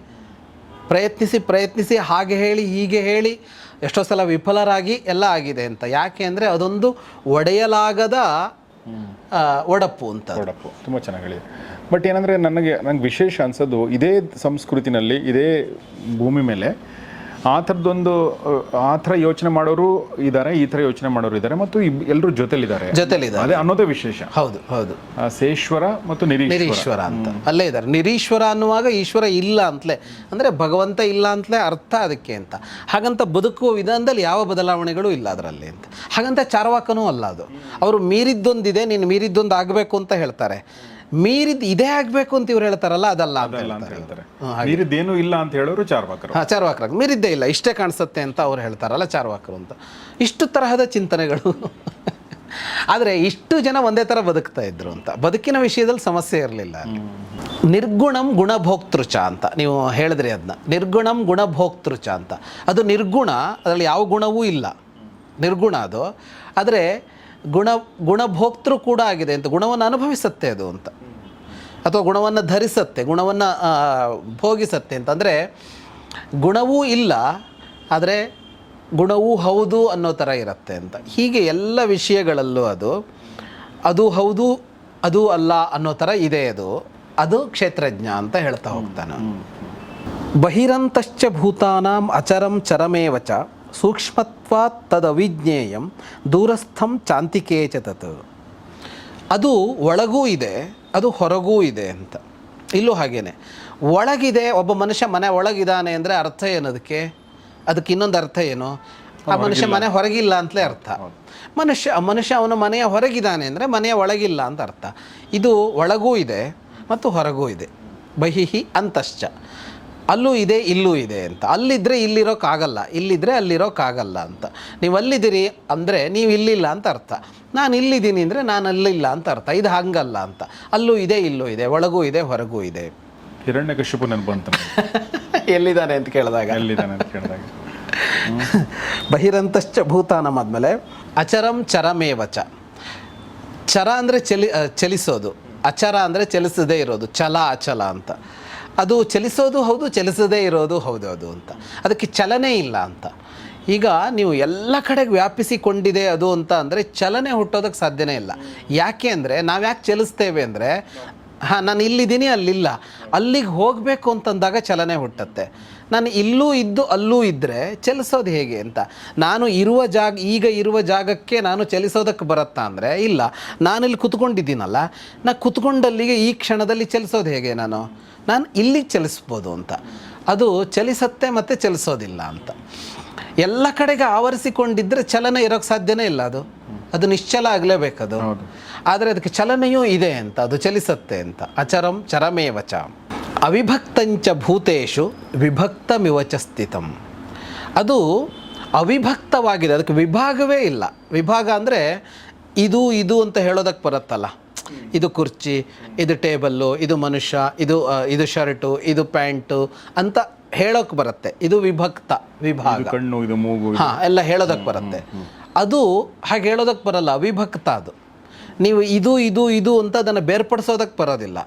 Speaker 1: ಪ್ರಯತ್ನಿಸಿ ಪ್ರಯತ್ನಿಸಿ ಹಾಗೆ ಹೇಳಿ ಹೀಗೆ ಹೇಳಿ ಎಷ್ಟೋ ಸಲ ವಿಫಲರಾಗಿ ಎಲ್ಲ ಆಗಿದೆ ಅಂತ. ಯಾಕೆ ಅಂದರೆ ಅದೊಂದು ಒಡೆಯಲಾಗದ ಆ, ಒಡಪು ಅಂತ
Speaker 2: ಒಡಪ್ಪು. ತುಂಬ ಚೆನ್ನಾಗಿ ಬಟ್ ಏನಂದರೆ ನನಗೆ ನನಗೆ ವಿಶೇಷ ಅನಿಸೋದು ಇದೇ ಸಂಸ್ಕೃತಿನಲ್ಲಿ ಇದೇ ಭೂಮಿ ಮೇಲೆ ಆ ಥರದ್ದೊಂದು ಆ ಥರ ಯೋಚನೆ ಮಾಡೋರು ಇದ್ದಾರೆ ಈ ಥರ ಯೋಚನೆ ಮಾಡೋರು ಇದ್ದಾರೆ ಮತ್ತು ಎಲ್ಲರೂ ಜೊತೆಲಿದ್ದಾರೆ.
Speaker 1: ಜೊತೆಲಿದ್ದಾರೆ.
Speaker 2: ಅದೇ ಅನ್ನೋದೇ ವಿಶೇಷ.
Speaker 1: ಹೌದು ಹೌದು.
Speaker 2: ಸೇಶ್ವರ ಮತ್ತು ನಿರೀಶ್ವರ.
Speaker 1: ನಿರೀಶ್ವರ ಅಂತ. ಅಲ್ಲೇ ಇದ್ದಾರೆ. ನಿರೀಶ್ವರ ಅನ್ನುವಾಗ ಈಶ್ವರ ಇಲ್ಲ ಅಂತಲೇ. ಅಂದರೆ ಭಗವಂತ ಇಲ್ಲ ಅಂತಲೇ ಅರ್ಥ ಅದಕ್ಕೆ ಅಂತ. ಹಾಗಂತ ಬದುಕುವ ವಿಧಾನದಲ್ಲಿ ಯಾವ ಬದಲಾವಣೆಗಳು ಇಲ್ಲ ಅದರಲ್ಲಿ ಅಂತ. ಹಾಗಂತ ಚಾರ್ವಾಕನೂ ಅಲ್ಲ ಅದು. ಅವರು ಮೀರಿದ್ದೊಂದಿದೆ ನೀನು ಮೀರಿದ್ದೊಂದು ಆಗಬೇಕು ಅಂತ ಹೇಳ್ತಾರೆ. ಮೀರಿದ್ದು ಇದೇ ಆಗಬೇಕು ಅಂತ ಇವ್ರು ಹೇಳ್ತಾರಲ್ಲ ಅದಲ್ಲ ಅಂತ ಹೇಳ್ತಾರೆ.
Speaker 2: ನೀರಿದ್ದೇನೂ ಇಲ್ಲ ಅಂತ ಹೇಳೋರು ಚಾರ್ವಾಕರು.
Speaker 1: ಹಾ ಚಾರ್ವಾಕರು. ಮೀರಿದ್ದೇ ಇಲ್ಲ ಇಷ್ಟೇ ಕಾಣಿಸುತ್ತೆ ಅಂತ ಅವ್ರು ಹೇಳ್ತಾರಲ್ಲ ಚಾರ್ವಾಕರು ಅಂತ. ಇಷ್ಟು ತರಹದ ಚಿಂತನೆಗಳು. ಆದರೆ ಇಷ್ಟು ಜನ ಒಂದೇ ಥರ ಬದುಕ್ತಾ ಇದ್ರು ಅಂತ. ಬದುಕಿನ ವಿಷಯದಲ್ಲಿ ಸಮಸ್ಯೆ ಇರಲಿಲ್ಲ ನಿರ್ಗುಣಂ ಗುಣಭೋಕ್ತೃಚ ಅಂತ. ನೀವು ಹೇಳಿದ್ರಿ ಅದನ್ನ ನಿರ್ಗುಣಂ ಗುಣಭೋಕ್ತೃಚ ಅಂತ. ಅದು ನಿರ್ಗುಣ ಅದರಲ್ಲಿ ಯಾವ ಗುಣವೂ ಇಲ್ಲ. ನಿರ್ಗುಣ ಅದು. ಆದರೆ ಗುಣ ಗುಣಭೋಕ್ತೃ ಕೂಡ ಆಗಿದೆ ಅಂತ. ಗುಣವನ್ನು ಅನುಭವಿಸುತ್ತೆ ಅದು ಅಂತ. ಅಥವಾ ಗುಣವನ್ನು ಧರಿಸತ್ತೆ, ಗುಣವನ್ನು ಭೋಗಿಸತ್ತೆ ಅಂತಂದರೆ ಗುಣವೂ ಇಲ್ಲ, ಆದರೆ ಗುಣವೂ ಹೌದು ಅನ್ನೋ ಥರ ಇರುತ್ತೆ ಅಂತ. ಹೀಗೆ ಎಲ್ಲ ವಿಷಯಗಳಲ್ಲೂ ಅದು ಅದು ಹೌದು, ಅದು ಅಲ್ಲ ಅನ್ನೋ ಥರ ಇದೆ ಅದು. ಅದು ಕ್ಷೇತ್ರಜ್ಞ ಅಂತ ಹೇಳ್ತಾ ಹೋಗ್ತಾನೆ ಬಹಿರಂತಶ್ಚ ಭೂತಾನಾಂ ಅಚರಂ ಚರಮೇವಚ ಸೂಕ್ಷ್ಮತ್ವಾ ತದ ತದವಿಜ್ಞೇಯಂ ದೂರಸ್ಥಂ ಚಾಂತಿಕೇ ಅದು ಒಳಗೂ ಇದೆ ಅದು ಹೊರಗೂ ಇದೆ ಅಂತ. ಇಲ್ಲೂ ಹಾಗೇನೆ. ಒಳಗಿದೆ ಒಬ್ಬ ಮನುಷ್ಯ ಮನೆ ಒಳಗಿದ್ದಾನೆ ಅಂದರೆ ಅರ್ಥ ಏನದಕ್ಕೆ? ಅದಕ್ಕೆ ಇನ್ನೊಂದು ಅರ್ಥ ಏನು? ಆ ಮನುಷ್ಯ ಮನೆ ಹೊರಗಿಲ್ಲ ಅಂತಲೇ ಅರ್ಥ. ಮನುಷ್ಯ ಮನುಷ್ಯ ಅವನ ಮನೆಯ ಹೊರಗಿದ್ದಾನೆ ಅಂದರೆ ಮನೆಯ ಒಳಗಿಲ್ಲ ಅಂತ ಅರ್ಥ. ಇದು ಒಳಗೂ ಇದೆ ಮತ್ತು ಹೊರಗೂ ಇದೆ. ಬಹಿಹಿ ಅಂತಶ್ಚ. ಅಲ್ಲೂ ಇದೆ ಇಲ್ಲೂ ಇದೆ ಅಂತ. ಅಲ್ಲಿದ್ದರೆ ಇಲ್ಲಿರೋಕ್ಕಾಗಲ್ಲ ಇಲ್ಲಿದ್ದರೆ ಅಲ್ಲಿರೋಕ್ಕಾಗಲ್ಲ ಅಂತ. ನೀವು ಅಲ್ಲಿದ್ದೀರಿ ಅಂದರೆ ನೀವು ಇಲ್ಲಿಲ್ಲ ಅಂತ ಅರ್ಥ. ನಾನು ಇಲ್ಲಿದ್ದೀನಿ ಅಂದರೆ ನಾನು ಅಲ್ಲಿಲ್ಲ ಅಂತ ಅರ್ಥ. ಇದು ಹಂಗಲ್ಲ ಅಂತ. ಅಲ್ಲೂ ಇದೆ ಇಲ್ಲೂ ಇದೆ ಒಳಗೂ ಇದೆ ಹೊರಗೂ ಇದೆ.
Speaker 2: ಹಿರಣ್ಯಕಶಿಪು ನೆನಪು ಬಂತು ನನಗೆ. [laughs]
Speaker 1: ಎಲ್ಲಿದ್ದಾನೆ ಅಂತ ಕೇಳಿದಾಗ.
Speaker 2: ಎಲ್ಲಿದ್ದಾನೆ ಅಂತ ಕೇಳಿದಾಗ.
Speaker 1: ಬಹಿರಂತಶ್ಚ ಭೂತಾನಂ ಆದಮೇಲೆ ಅಚರಂ ಚರಮೇವಚ. ಚರ ಅಂದರೆ ಚಲಿ ಚಲಿಸೋದು. ಅಚರ ಅಂದರೆ ಚಲಿಸದೇ ಇರೋದು. ಚಲ ಅಚಲ ಅಂತ. ಅದು ಚಲಿಸೋದು ಹೌದು, ಚಲಿಸದೇ ಇರೋದು ಹೌದು ಅದು ಅಂತ. ಅದಕ್ಕೆ ಚಲನೆ ಇಲ್ಲ ಅಂತ. ಈಗ ನೀವು ಎಲ್ಲ ಕಡೆಗೆ ವ್ಯಾಪಿಸಿಕೊಂಡಿದೆ ಅದು ಅಂತ ಅಂದರೆ ಚಲನೆ ಹುಟ್ಟೋದಕ್ಕೆ ಸಾಧ್ಯನೇ ಇಲ್ಲ. ಯಾಕೆ ಅಂದರೆ ನಾವು ಯಾಕೆ ಚಲಿಸ್ತೇವೆ ಅಂದರೆ, ಹಾಂ, ನಾನು ಇಲ್ಲಿದ್ದೀನಿ, ಅಲ್ಲಿಲ್ಲ. ಅಲ್ಲಿಗೆ ಹೋಗಬೇಕು ಅಂತಂದಾಗ ಚಲನೆ ಹುಟ್ಟತ್ತೆ. ನಾನು ಇಲ್ಲೂ ಇದ್ದು ಅಲ್ಲೂ ಇದ್ದರೆ ಚಲಿಸೋದು ಹೇಗೆ ಅಂತ. ನಾನು ಇರುವ ಜಾಗ, ಈಗ ಇರುವ ಜಾಗಕ್ಕೆ ನಾನು ಚಲಿಸೋದಕ್ಕೆ ಬರುತ್ತಾ ಅಂದರೆ ಇಲ್ಲ. ನಾನಿಲ್ಲಿ ಕುತ್ಕೊಂಡಿದ್ದೀನಲ್ಲ ನಾನು ಕುತ್ಕೊಂಡಲ್ಲಿಗೆ ಈ ಕ್ಷಣದಲ್ಲಿ ಚಲಿಸೋದು ಹೇಗೆ ನಾನು? ನಾನು ಇಲ್ಲಿ ಚಲಿಸ್ಬೋದು ಅಂತ. ಅದು ಚಲಿಸತ್ತೆ ಮತ್ತು ಚಲಿಸೋದಿಲ್ಲ ಅಂತ. ಎಲ್ಲ ಕಡೆಗೆ ಆವರಿಸಿಕೊಂಡಿದ್ದರೆ ಚಲನೆ ಇರೋಕ್ಕೆ ಸಾಧ್ಯನೇ ಇಲ್ಲ ಅದು. ಅದು ನಿಶ್ಚಲ ಆಗಲೇಬೇಕದು ಆದರೆ ಅದಕ್ಕೆ ಚಲನೆಯೂ ಇದೆ ಅಂತ ಅದು ಚಲಿಸತ್ತೆ ಅಂತ. ಅಚರಂ ಚರಮೇವಚ ಅವಿಭಕ್ತಂಚ ಭೂತೇಶು ವಿಭಕ್ತಮಿವಚ ಸ್ಥಿತಂ. ಅದು ಅವಿಭಕ್ತವಾಗಿದೆ ಅದಕ್ಕೆ ವಿಭಾಗವೇ ಇಲ್ಲ. ವಿಭಾಗ ಅಂದರೆ ಇದು ಇದು ಅಂತ ಹೇಳೋದಕ್ಕೆ ಬರುತ್ತಲ್ಲ. ಇದು ಕುರ್ಚಿ ಇದು ಟೇಬಲ್ಲು ಇದು ಮನುಷ್ಯ ಇದು ಇದು ಶರ್ಟು ಇದು ಪ್ಯಾಂಟು ಅಂತ ಹೇಳೋಕೆ ಬರುತ್ತೆ. ಇದು ವಿಭಕ್ತ ವಿಭಾಗ.
Speaker 2: ಕಣ್ಣು ಇದು ಮೂಗು.
Speaker 1: ಹಾಂ ಎಲ್ಲ ಹೇಳೋದಕ್ಕೆ ಬರುತ್ತೆ. ಅದು ಹಾಗೆ ಹೇಳೋದಕ್ಕೆ ಬರಲ್ಲ ಅವಿಭಕ್ತ ಅದು. ನೀವು ಇದು ಇದು ಇದು ಅಂತ ಅದನ್ನು ಬೇರ್ಪಡಿಸೋದಕ್ಕೆ ಬರೋದಿಲ್ಲ.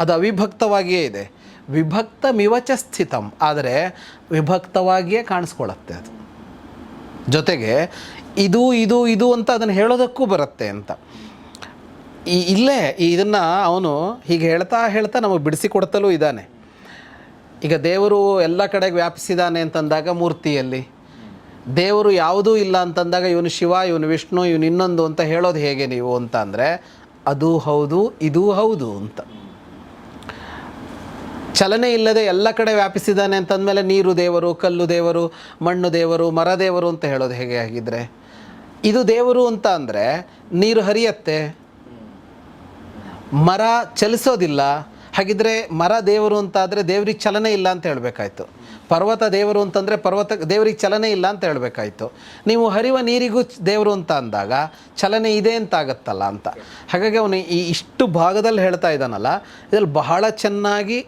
Speaker 1: ಅದು ಅವಿಭಕ್ತವಾಗಿಯೇ ಇದೆ. ವಿಭಕ್ತ ಮಿವಚ ಸ್ಥಿತಂ ಆದರೆ ವಿಭಕ್ತವಾಗಿಯೇ ಕಾಣಿಸ್ಕೊಳತ್ತೆ ಅದು. ಜೊತೆಗೆ ಇದು ಇದು ಇದು ಅಂತ ಅದನ್ನು ಹೇಳೋದಕ್ಕೂ ಬರುತ್ತೆ ಅಂತ. ಈ ಇಲ್ಲೇ ಇದನ್ನು ಅವನು ಹೀಗೆ ಹೇಳ್ತಾ ಹೇಳ್ತಾ ನಮಗೆ ಬಿಡಿಸಿಕೊಡ್ತಲೂ ಇದ್ದಾನೆ. ಈಗ ದೇವರು ಎಲ್ಲ ಕಡೆಗೆ ವ್ಯಾಪಿಸಿದ್ದಾನೆ ಅಂತಂದಾಗ ಮೂರ್ತಿಯಲ್ಲಿ. ದೇವರು ಯಾವುದೂ ಇಲ್ಲ ಅಂತಂದಾಗ ಇವನು ಶಿವ, ಇವನು ವಿಷ್ಣು, ಇವನು ಇನ್ನೊಂದು ಅಂತ ಹೇಳೋದು ಹೇಗೆ ನೀವು ಅಂತ ಅಂದರೆ, ಅದು ಹೌದು, ಇದು ಹೌದು ಅಂತ. ಚಲನೆ ಇಲ್ಲದೆ ಎಲ್ಲ ಕಡೆ ವ್ಯಾಪಿಸಿದ್ದಾನೆ ಅಂತಂದಮೇಲೆ ನೀರು ದೇವರು, ಕಲ್ಲು ದೇವರು, ಮಣ್ಣು ದೇವರು, ಮರ ದೇವರು ಅಂತ ಹೇಳೋದು ಹೇಗೆ ಆಗಿದ್ರೆ? ಇದು ದೇವರು ಅಂತ ಅಂದರೆ ನೀರು ಹರಿಯತ್ತೆ ಮರ ಚಲಿಸೋದಿಲ್ಲ. ಹಾಗಿದ್ರೆ ಮರ ದೇವರು ಅಂತಾದರೆ ದೇವ್ರಿಗೆ ಚಲನೆ ಇಲ್ಲ ಅಂತ ಹೇಳಬೇಕಾಯ್ತು. ಪರ್ವತ ದೇವರು ಅಂತಂದರೆ ಪರ್ವತ ದೇವ್ರಿಗೆ ಚಲನೆ ಇಲ್ಲ ಅಂತ ಹೇಳಬೇಕಾಯ್ತು. ನೀವು ಹರಿವ ನೀರಿಗೂ ದೇವರು ಅಂತ ಅಂದಾಗ ಚಲನೆ ಇದೆ ಅಂತ ಆಗುತ್ತಲ್ಲ ಅಂತ. ಹಾಗಾಗಿ ಅವನು ಈ ಇಷ್ಟು ಭಾಗದಲ್ಲಿ ಹೇಳ್ತಾ ಇದ್ದಾನಲ್ಲ ಇದರಲ್ಲಿ ಬಹಳ ಚೆನ್ನಾಗಿ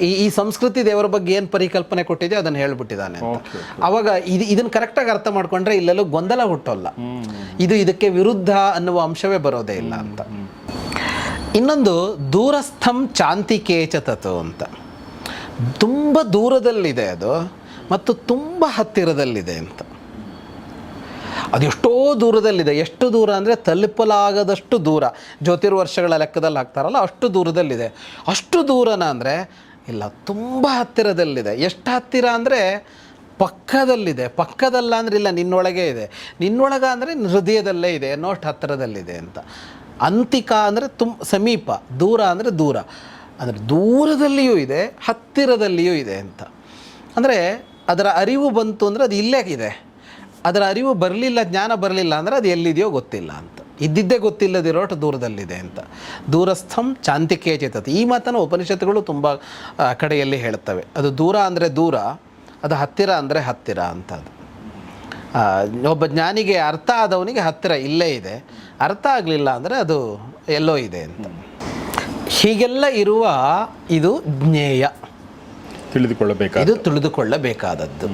Speaker 1: ಈ ಈ ಸಂಸ್ಕೃತಿ ದೇವರ ಬಗ್ಗೆ ಏನು ಪರಿಕಲ್ಪನೆ ಕೊಟ್ಟಿದೆ ಅದನ್ನು ಹೇಳ್ಬಿಟ್ಟಿದ್ದಾನೆ ಅಂತ. ಅವಾಗ ಇದು ಇದನ್ನು ಕರೆಕ್ಟಾಗಿ ಅರ್ಥ ಮಾಡ್ಕೊಂಡ್ರೆ ಇಲ್ಲೆಲ್ಲೂ ಗೊಂದಲ ಹುಟ್ಟೋಲ್ಲ. ಇದು ಇದಕ್ಕೆ ವಿರುದ್ಧ ಅನ್ನುವ ಅಂಶವೇ ಬರೋದೇ ಇಲ್ಲ ಅಂತ. ಇನ್ನೊಂದು ದೂರಸ್ಥಂ ಚಾಂತಿಕೇಚ ತತು ಅಂತ. ತುಂಬ ದೂರದಲ್ಲಿದೆ ಅದು ಮತ್ತು ತುಂಬ ಹತ್ತಿರದಲ್ಲಿದೆ ಅಂತ. ಅದು ಎಷ್ಟೋ ದೂರದಲ್ಲಿದೆ. ಎಷ್ಟು ದೂರ ಅಂದರೆ ತಲುಪಲಾಗದಷ್ಟು ದೂರ. ಜ್ಯೋತಿರ್ವರ್ಷಗಳ ಲೆಕ್ಕದಲ್ಲಿ ಹಾಕ್ತಾರಲ್ಲ, ಅಷ್ಟು ದೂರದಲ್ಲಿದೆ. ಅಷ್ಟು ದೂರನ ಅಂದರೆ, ಇಲ್ಲ, ತುಂಬ ಹತ್ತಿರದಲ್ಲಿದೆ. ಎಷ್ಟು ಹತ್ತಿರ ಅಂದರೆ, ಪಕ್ಕದಲ್ಲಿದೆ. ಪಕ್ಕದಲ್ಲ ಅಂದ್ರೆ, ಇಲ್ಲ, ನಿನ್ನೊಳಗೆ ಇದೆ. ನಿನ್ನೊಳಗೆ ಅಂದರೆ, ಹೃದಯದಲ್ಲೇ ಇದೆ. ಅನ್ನೋಷ್ಟು ಹತ್ತಿರದಲ್ಲಿದೆ ಅಂತ. ಅಂತಿಕ ಅಂದರೆ ತುಂಬ ಸಮೀಪ, ದೂರ ಅಂದರೆ ದೂರ. ಅಂದರೆ ದೂರದಲ್ಲಿಯೂ ಇದೆ, ಹತ್ತಿರದಲ್ಲಿಯೂ ಇದೆ ಅಂತ. ಅಂದರೆ ಅದರ ಅರಿವು ಬಂತು ಅಂದರೆ ಅದು ಇಲ್ಲೇ ಇದೆ. ಅದರ ಅರಿವು ಬರಲಿಲ್ಲ, ಜ್ಞಾನ ಬರಲಿಲ್ಲ ಅಂದರೆ ಅದು ಎಲ್ಲಿದೆಯೋ ಗೊತ್ತಿಲ್ಲ ಅಂತ. ಇದ್ದಿದ್ದೇ ಗೊತ್ತಿಲ್ಲದಿರೋಟ ದೂರದಲ್ಲಿದೆ ಅಂತ. ದೂರಸ್ಥಂ ಚಾಂತಿಕೆಯ ಚೇತತಿ. ಈ ಮಾತನ್ನು ಉಪನಿಷತ್ತುಗಳು ತುಂಬ ಕಡೆಯಲ್ಲಿ ಹೇಳ್ತವೆ ಅದು ದೂರ ಅಂದರೆ ದೂರ, ಅದು ಹತ್ತಿರ ಅಂದರೆ ಹತ್ತಿರ ಅಂತ ಅದು. ಒಬ್ಬ ಜ್ಞಾನಿಗೆ ಅರ್ಥ ಆದವನಿಗೆ ಹತ್ತಿರ ಇಲ್ಲೇ ಇದೆ. ಅರ್ಥ ಆಗಲಿಲ್ಲ ಅಂದರೆ ಅದು ಎಲ್ಲೋ ಇದೆ ಅಂತ. ಹೀಗೆಲ್ಲ ಇರುವ ಇದು ಜ್ಞೇಯ.
Speaker 2: ತಿಳಿದುಕೊಳ್ಳಬೇಕು
Speaker 1: ಇದು ತಿಳಿದುಕೊಳ್ಳಬೇಕಾದದ್ದು.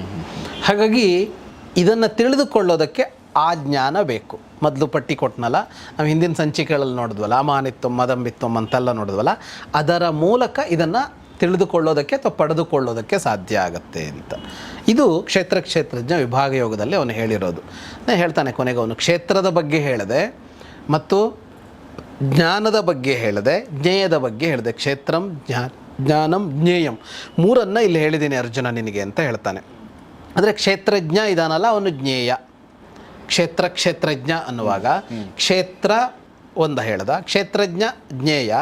Speaker 1: ಹಾಗಾಗಿ ಇದನ್ನು ತಿಳಿದುಕೊಳ್ಳೋದಕ್ಕೆ ಆ ಜ್ಞಾನ ಬೇಕು. ಮೊದಲು ಪಟ್ಟಿ ಕೊಟ್ನಲ್ಲ ನಾವು ಹಿಂದಿನ ಸಂಚಿಕೆಗಳಲ್ಲಿ ನೋಡಿದ್ವಲ್ಲ ಅಮಾನಿತ್ವಂ ಮದಂಬಿತ್ವಂ ಅಂತೆಲ್ಲ ನೋಡಿದ್ವಲ್ಲ ಅದರ ಮೂಲಕ ಇದನ್ನು ತಿಳಿದುಕೊಳ್ಳೋದಕ್ಕೆ ಅಥವಾ ಪಡೆದುಕೊಳ್ಳೋದಕ್ಕೆ ಸಾಧ್ಯ ಆಗುತ್ತೆ ಅಂತ. ಇದು ಕ್ಷೇತ್ರ ಕ್ಷೇತ್ರಜ್ಞ ವಿಭಾಗ ಯೋಗದಲ್ಲಿ ಅವನು ಹೇಳಿರೋದು. ನಾನು ಹೇಳ್ತಾನೆ ಕೊನೆಗೆ ಅವನು ಕ್ಷೇತ್ರದ ಬಗ್ಗೆ ಹೇಳಿದೆ ಮತ್ತು ಜ್ಞಾನದ ಬಗ್ಗೆ ಹೇಳಿದೆ, ಜ್ಞೇಯದ ಬಗ್ಗೆ ಹೇಳಿದೆ, ಕ್ಷೇತ್ರಂ ಜ್ಞಾ, ಜ್ಞಾನಂ ಜ್ಞೇಯಂ. ಮೂರನ್ನು ಇಲ್ಲಿ ಹೇಳಿದ್ದೀನಿ ಅರ್ಜುನ ನಿನಗೆ ಅಂತ ಹೇಳ್ತಾನೆ. ಅಂದರೆ ಕ್ಷೇತ್ರಜ್ಞ ಇದಾನಲ್ಲ, ಅವನು ಜ್ಞೇಯ. ಕ್ಷೇತ್ರ, ಕ್ಷೇತ್ರಜ್ಞ ಅನ್ನುವಾಗ ಕ್ಷೇತ್ರ ಒಂದು ಹೇಳ್ದ, ಕ್ಷೇತ್ರಜ್ಞ, ಜ್ಞೇಯ.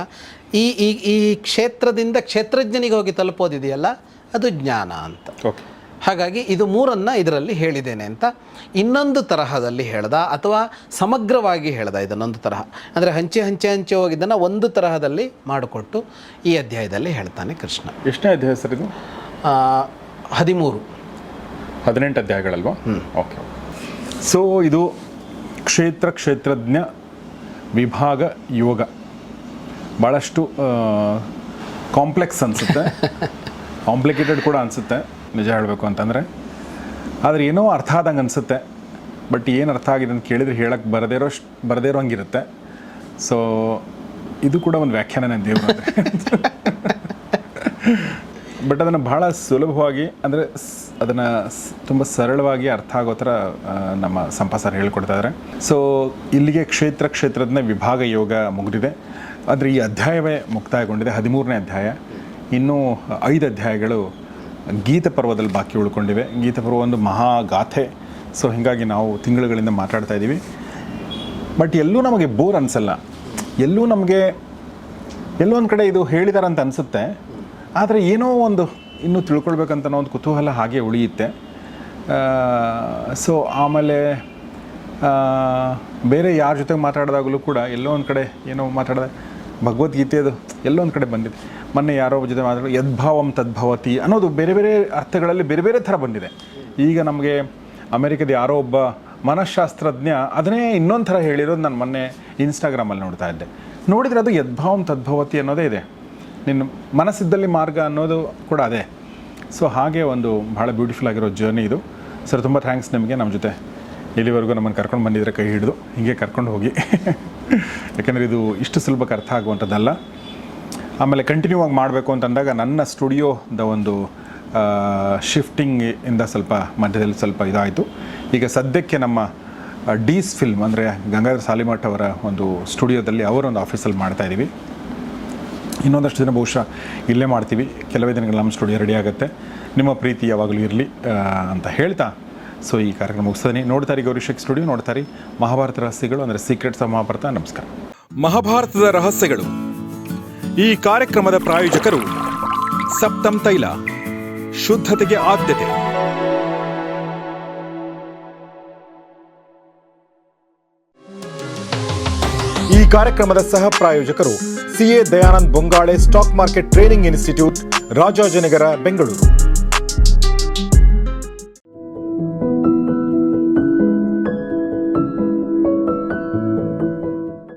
Speaker 1: ಈ ಈ ಈ ಕ್ಷೇತ್ರದಿಂದ ಕ್ಷೇತ್ರಜ್ಞನಿಗೆ ಹೋಗಿ ತಲುಪೋದಿದೆಯಲ್ಲ, ಅದು ಜ್ಞಾನ ಅಂತ.
Speaker 2: ಓಕೆ
Speaker 1: ಹಾಗಾಗಿ ಇದು ಮೂರನ್ನು ಇದರಲ್ಲಿ ಹೇಳಿದ್ದೇನೆ ಅಂತ. ಇನ್ನೊಂದು ತರಹದಲ್ಲಿ ಹೇಳ್ದ ಅಥವಾ ಸಮಗ್ರವಾಗಿ ಹೇಳ್ದ ಇದನ್ನೊಂದು ತರಹ. ಅಂದರೆ ಹಂಚೆ ಹಂಚೆ ಹಂಚೆ ಹೋಗಿದ್ದನ್ನು ಒಂದು ತರಹದಲ್ಲಿ ಮಾಡಿಕೊಟ್ಟು ಈ ಅಧ್ಯಾಯದಲ್ಲಿ ಹೇಳ್ತಾನೆ ಕೃಷ್ಣ.
Speaker 2: ಎಷ್ಟನೇ ಅಧ್ಯಾಯ ಸರ್ ಇದು?
Speaker 1: ಹದಿಮೂರು.
Speaker 2: ಹದಿನೆಂಟು ಅಧ್ಯಾಯಗಳಲ್ವಾ? ಓಕೆ ಸೊ ಇದು ಕ್ಷೇತ್ರ ಕ್ಷೇತ್ರಜ್ಞ ವಿಭಾಗ ಯೋಗ. ಭಾಳಷ್ಟು ಕಾಂಪ್ಲೆಕ್ಸ್ ಅನಿಸುತ್ತೆ. ಕಾಂಪ್ಲಿಕೇಟೆಡ್ ಕೂಡ ಅನಿಸುತ್ತೆ. ನಿಜ ಹೇಳಬೇಕು ಅಂತಂದರೆ. ಆದರೆ ಏನೋ ಅರ್ಥ ಆದಂಗೆ ಅನಿಸುತ್ತೆ. ಬಟ್ ಏನು ಅರ್ಥ ಆಗಿದೆ ಅಂತ ಕೇಳಿದರೆ ಹೇಳಕ್ಕೆ ಬರದೇ ಇರೋ ಬರದೇ ಇರೋ ಹಂಗಿರುತ್ತೆ. ಸೊ ಇದು ಕೂಡ ಒಂದು ವ್ಯಾಖ್ಯಾನನೇ ದೇವರು ಬಟ್ [laughs] ಅದನ್ನು ಬಹಳ ಸುಲಭವಾಗಿ, ಅಂದರೆ ಅದನ್ನು ತುಂಬ ಸರಳವಾಗಿ ಅರ್ಥ ಆಗೋ ಥರ ನಮ್ಮ ಸಂಪ ಸರ್ ಹೇಳ್ಕೊಡ್ತಾ ಇದ್ದಾರೆ ಸೊ ಇಲ್ಲಿಗೆ ಕ್ಷೇತ್ರ ಕ್ಷೇತ್ರದ ವಿಭಾಗ ಯೋಗ ಮುಗಿದಿದೆ. ಆದರೆ ಈ ಅಧ್ಯಾಯವೇ ಮುಕ್ತಾಯಗೊಂಡಿದೆ. ಹದಿಮೂರನೇ ಅಧ್ಯಾಯ. ಇನ್ನೂ ಐದು ಅಧ್ಯಾಯಗಳು ಗೀತ ಪರ್ವದಲ್ಲಿ ಬಾಕಿ ಉಳ್ಕೊಂಡಿವೆ. ಗೀತ ಪರ್ವ ಒಂದು ಮಹಾಗಾಥೆ. ಸೊ ಹೀಗಾಗಿ ನಾವು ತಿಂಗಳುಗಳಿಂದ ಮಾತಾಡ್ತಾ ಇದ್ದೀವಿ. ಬಟ್ ಎಲ್ಲೂ ನಮಗೆ ಬೋರ್ ಅನಿಸಲ್ಲ. ಎಲ್ಲೂ ನಮಗೆ ಎಲ್ಲೊಂದು ಕಡೆ ಇದು ಅಂತ ಅನಿಸುತ್ತೆ. ಆದರೆ ಏನೋ ಒಂದು ಇನ್ನೂ ತಿಳ್ಕೊಳ್ಬೇಕಂತ ಒಂದು ಕುತೂಹಲ ಹಾಗೆ ಉಳಿಯುತ್ತೆ. ಸೊ ಆಮೇಲೆ ಬೇರೆ ಯಾರ ಜೊತೆ ಮಾತಾಡಿದಾಗಲೂ ಕೂಡ ಎಲ್ಲೋ ಒಂದು ಕಡೆ ಏನೋ ಮಾತಾಡಿದ ಭಗವದ್ಗೀತೆಯದು ಎಲ್ಲೊಂದು ಕಡೆ ಬಂದಿದೆ. ಮೊನ್ನೆ ಯಾರೋ ಜೊತೆ ಮಾತಾಡೋ ಯದ್ಭಾವಂ ತದ್ಭವತಿ ಅನ್ನೋದು ಬೇರೆ ಬೇರೆ ಅರ್ಥಗಳಲ್ಲಿ ಬೇರೆ ಬೇರೆ ಥರ ಬಂದಿದೆ. ಈಗ ನಮಗೆ ಅಮೆರಿಕದ ಯಾರೋ ಒಬ್ಬ ಮನಃಶಾಸ್ತ್ರಜ್ಞ ಅದನ್ನೇ ಇನ್ನೊಂದು ಥರ ಹೇಳಿರೋದು ನಾನು ಮೊನ್ನೆ ಇನ್ಸ್ಟಾಗ್ರಾಮಲ್ಲಿ ನೋಡ್ತಾ ಇದ್ದೆ. ನೋಡಿದರೆ ಅದು ಯದ್ಭಾವಂ ತದ್ಭವತಿ ಅನ್ನೋದೇ ಇದೆ. ನಿನ್ನ ಮನಸ್ಸಿದ್ದಲ್ಲಿ ಮಾರ್ಗ ಅನ್ನೋದು ಕೂಡ ಅದೇ. ಸೊ ಹಾಗೆ ಒಂದು ಭಾಳ ಬ್ಯೂಟಿಫುಲ್ ಆಗಿರೋ ಜರ್ನಿ ಇದು. ಸರ್, ತುಂಬ ಥ್ಯಾಂಕ್ಸ್ ನಿಮಗೆ. ನಮ್ಮ ಜೊತೆ ಇಲ್ಲಿವರೆಗೂ ನಮ್ಮನ್ನು ಕರ್ಕೊಂಡು ಬಂದಿದ್ರೆ ಕೈ ಹಿಡಿದು. ಹೀಗೆ ಕರ್ಕೊಂಡು ಹೋಗಿ. [laughs] ಯಾಕೆಂದರೆ ಇದು ಇಷ್ಟು ಸುಲಭಕ್ಕೆ ಅರ್ಥ ಆಗುವಂಥದ್ದಲ್ಲ. ಆಮೇಲೆ ಕಂಟಿನ್ಯೂ ಆಗಿ ಮಾಡಬೇಕು ಅಂತಂದಾಗ ನನ್ನ ಸ್ಟುಡಿಯೋದ ಒಂದು ಶಿಫ್ಟಿಂಗ್ ಇಂದ ಸ್ವಲ್ಪ ಮಧ್ಯದಲ್ಲಿ ಸ್ವಲ್ಪ ಇದಾಯಿತು. ಈಗ ಸದ್ಯಕ್ಕೆ ನಮ್ಮ ಡೀಸ್ ಫಿಲ್ಮ್ ಅಂದರೆ ಗಂಗಾಧರ ಸಾಲಿಮಠ್ ಅವರ ಒಂದು ಸ್ಟುಡಿಯೋದಲ್ಲಿ ಅವರೊಂದು ಆಫೀಸಲ್ಲಿ ಮಾಡ್ತಾ ಇದ್ದೀವಿ ಇನ್ನೊಂದಷ್ಟು ದಿನ ಬಹುಶಃ ಇಲ್ಲೇ ಮಾಡ್ತೀವಿ. ಕೆಲವೇ ದಿನಗಳು ನಮ್ಮ ಸ್ಟುಡಿಯೋ ರೆಡಿ ಆಗುತ್ತೆ. ನಿಮ್ಮ ಪ್ರೀತಿ ಯಾವಾಗಲೂ ಇರಲಿ ಅಂತ ಹೇಳ್ತಾ ಸೊ ಈ ಕಾರ್ಯಕ್ರಮ ಮುಗಿಸ್ತಾನೆ. ನೋಡ್ತಾರೆ ಗೌರಿಶಕ್ ಸ್ಟುಡಿಯೋ ನೋಡ್ತಾರೆ ಮಹಾಭಾರತ ರಹಸ್ಯಗಳು ಅಂದರೆ ಸೀಕ್ರೆಟ್ಸ್ ಆಫ್ ಮಹಾಭಾರತ ನಮಸ್ಕಾರ.
Speaker 3: ಮಹಾಭಾರತದ ರಹಸ್ಯಗಳು. ಈ ಕಾರ್ಯಕ್ರಮದ ಪ್ರಾಯೋಜಕರು ಸಪ್ತಂ ತೈಲ ಶುದ್ಧತೆಗೆ ಆದ್ಯತೆ. ಈ ಕಾರ್ಯಕ್ರಮದ ಸಹ ಪ್ರಾಯೋಜಕರು CA Dayanand Bongale stock market training institute Rajajinagar Bengaluru.